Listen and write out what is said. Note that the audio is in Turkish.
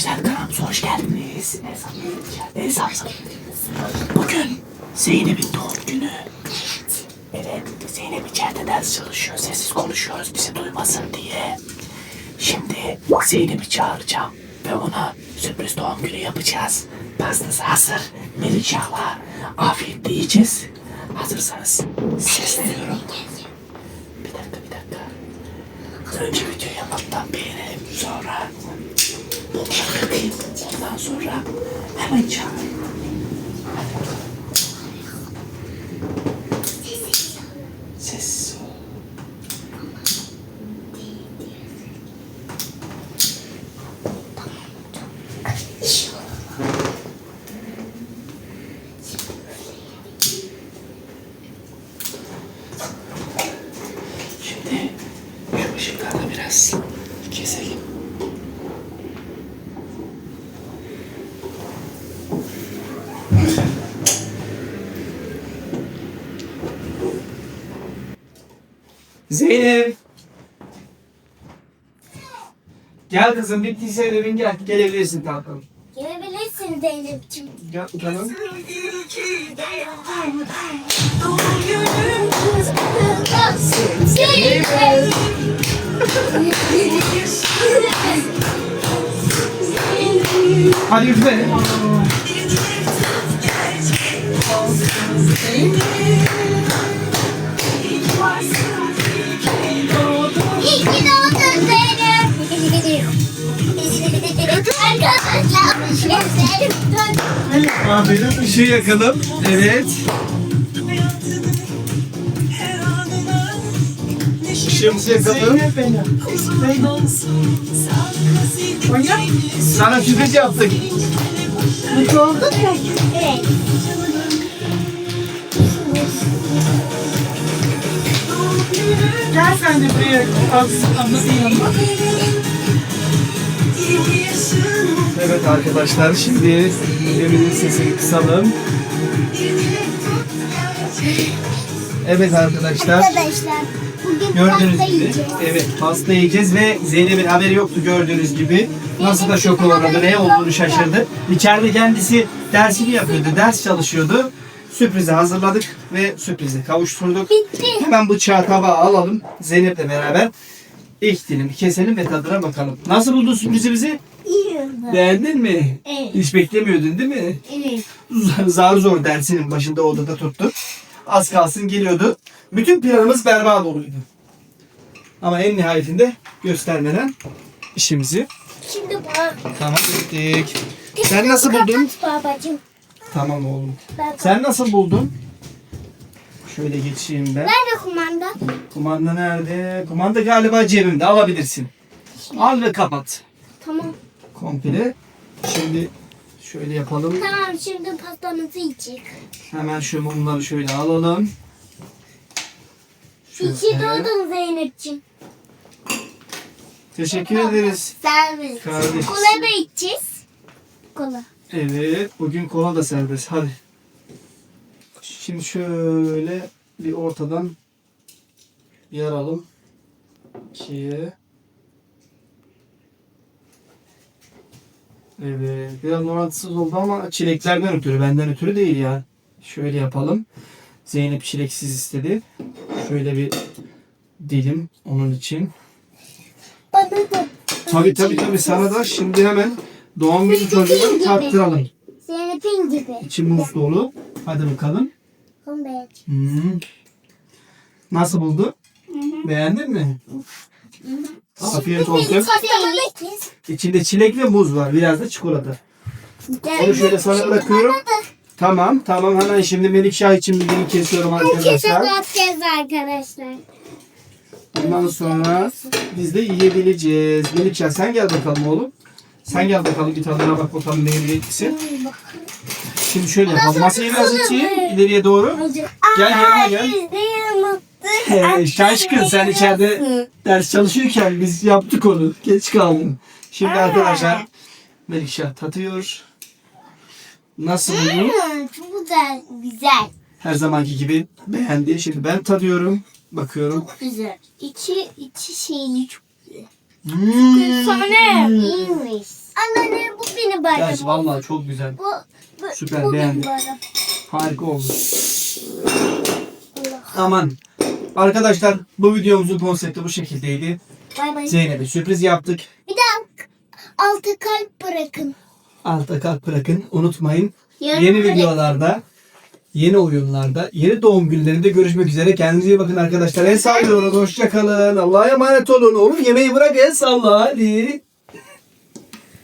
Arkadaşlar kanalımıza hoş geldiniz. Sanırım? Bugün Zeynep'in doğum günü. Evet, Zeynep içeride ders çalışıyor. Sessiz konuşuyoruz bizi duymasın diye. Şimdi Zeynep'i çağıracağım ve ona sürpriz doğum günü yapacağız. Pastası hazır. Melihcan'la afiyetle yiyeceğiz. Hazırsanız sesleniyorum. Bir dakika bir dakika. Önce videoyu yapmaktan beğenelim. Sonra bunları. Ondan sonra hemen çağırayım. Sessiz. Şimdi şu ışıkları biraz keselim. Zeynep. Gel kızım bittiyse ödevin gel. Gelebilirsin tatlım. Gelebilirsin Zeynep'ciğim. Gel bakalım. Zeynep. Hadi üfle. Dön. Aferin ışığı yakalım. Evet. Işığımızı yakalım. Sana sürpriz yaptık. Mutlu oldun mu? Evet. Gel sen de buraya ablasının yanına. Evet arkadaşlar şimdi Demir'in sesini kısalım. Evet arkadaşlar. Arkadaşlar, bugün Gördüğünüz pasta gibi yiyeceğiz. evet pasta yiyeceğiz ve Zeynep'in haberi yoktu gördüğünüz gibi. Nasıl da şok uğradı, ne olduğunu şaşırdı. İçeride kendisi dersini yapıyordu, ders çalışıyordu. Sürprizi hazırladık ve sürprizi kavuşturduk. Bitti. Hemen bıçağı tabağa alalım Zeynep'le beraber. İlk dilimi keselim ve tadına bakalım. Nasıl buldun sürprizimizi? Oldu. Beğendin mi? Evet. Hiç beklemiyordun değil mi? Evet. Zar zor dersinin başında odada tuttu. Az kalsın geliyordu. Bütün planımız berbat oluydu. Ama en nihayetinde göstermeden işimizi Şimdi bu. tamam ettik. Sen nasıl buldun? Kapat babacığım. Tamam oğlum. Ben Sen nasıl buldun? Şöyle geçeyim ben. Nerede kumanda? Kumanda nerede? Kumanda galiba cebimde. Alabilirsin. Al ve kapat. Komple. Şimdi şöyle yapalım. Tamam şimdi pastamızı yiyecek. Hemen şu mumları şöyle alalım. İyi ki doğdun Zeynep'ciğim. Teşekkür ederiz. Servis. Kardeş. Kola da içeceğiz. Kola. Evet, bugün kola da serbest. Hadi. Şimdi şöyle bir ortadan yaralım. İkiye. Evet, biraz orantısız oldu ama çileklerden ötürü, benden ötürü değil ya. Şöyle yapalım. Zeynep çileksiz istedi. Şöyle bir dilim onun için. Bana da. Tabii tabii tabii sana da şimdi hemen doğum günü çocuğunu gibi. tattıralım. Zeynep'in gibi. İçi muz dolu. Hadi bakalım. Hmm. Nasıl buldu? Beğendin mi? Afiyet olsun. İçinde çilek ve muz var. Biraz da çikolata. Onu şöyle sana bırakıyorum. Tamam tamam hemen şimdi Melikşah için bir dilim kesiyorum arkadaşlar. dağıtacağız arkadaşlar. Ondan sonra biz de yiyebileceğiz. Melikşah sen gel bakalım oğlum. Sen gel bakalım bir tadına bak bakalım neyin renklisin. Şimdi şöyle yapalım. Masayı biraz içeyim ileriye doğru. Gel yanıma gel. Ee, Şaşkın sen içeride ders çalışıyorken biz yaptık onu. Geç kaldın. Şimdi arkadaşlar Melikşah tatıyor. Nasıl buldun? Çok güzel. Güzel. Her zamanki gibi beğendi. Şimdi ben tadıyorum. Bakıyorum. Güzel. İçi, içi şeyli çok güzel. Hmm. Sonra iyiymiş. Anne bayram. Gerçi vallahi çok güzel. Bu, bu, Süper, bugün beğendim. Harika olmuş. Aman. Arkadaşlar bu videomuzun konsepti bu şekildeydi. Bay bay. Zeynep'e sürpriz yaptık. Bir de altı kalp bırakın. Alta kalp bırakın. Unutmayın. Yarın Yeni böyle- videolarda, yeni oyunlarda, yeni doğum günlerinde görüşmek üzere. Kendinize iyi bakın arkadaşlar. El sağlıyorum. Hoşçakalın. Allah'a emanet olun. Oğlum yemeği bırak el salla hadi.